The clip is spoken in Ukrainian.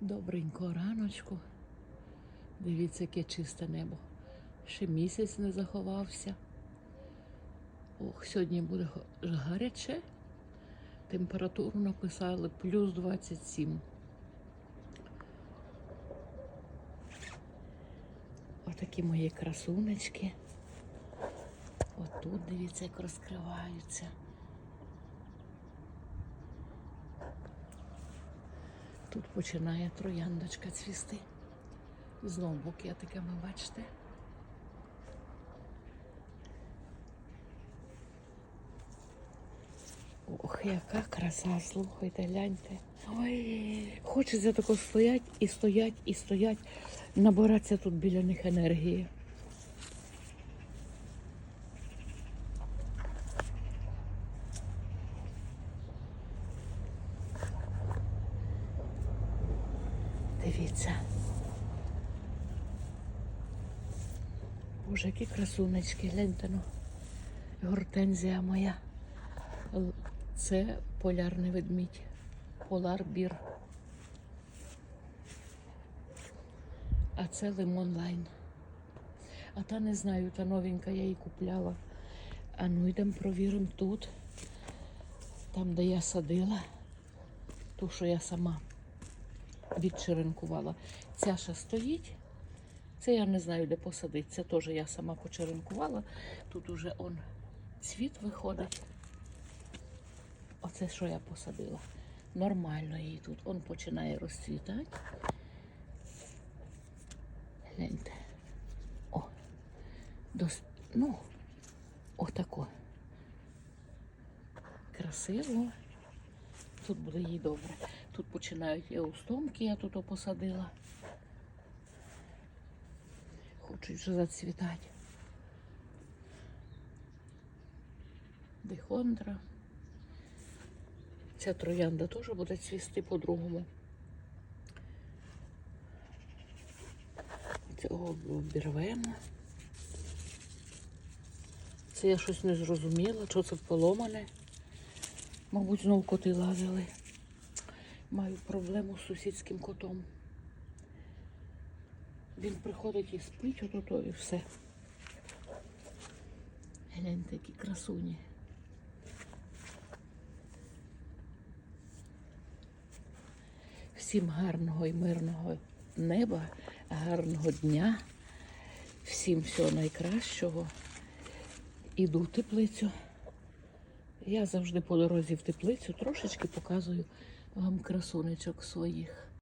Добренько раночку. Дивіться, яке чисте небо. Ще місяць не заховався. Ох, сьогодні буде гаряче. Температуру написали плюс 27. Отакі мої красунечки. Отут дивіться, як розкриваються. Тут починає трояндочка цвісти. Знову букетиками, бачите? Ох, яка краса, слухайте, гляньте. Ой, хочеться тако стоять і стоять, і стоять. Набиратися тут біля них енергії. Дивіться. Боже, які красунечки, гляньте ну. Гортензія моя. Це полярний ведмідь. Полар бір. А це лимон лайн. А та не знаю, та новенька я її купляла. А ну йдемо провіримо тут. Там, де я садила. Ту, що я сама відчеренкувала. Ця ще стоїть. Це я не знаю, де посадити. Це теж я сама почеренкувала. Тут уже он цвіт виходить. Оце що я посадила. Нормально її тут. Он починає розцвітати. Гляньте. О, дос... ну, отако. Красиво. Тут буде їй добре. Тут починають еустомки, я тут посадила. Хочуть вже зацвітати. Дихондра. Ця троянда теж буде цвісти по-другому. Цього обірвемо. Це я щось не зрозуміла, що це поломане. Мабуть, знову коти лазили. Маю проблему з сусідським котом. Він приходить і спить, ото і все. Гляньте, які красуні. Всім гарного і мирного неба, гарного дня, всім всього найкращого. Іду в теплицю. Я завжди по дорозі в теплицю трошечки показую вам красунечок своїх.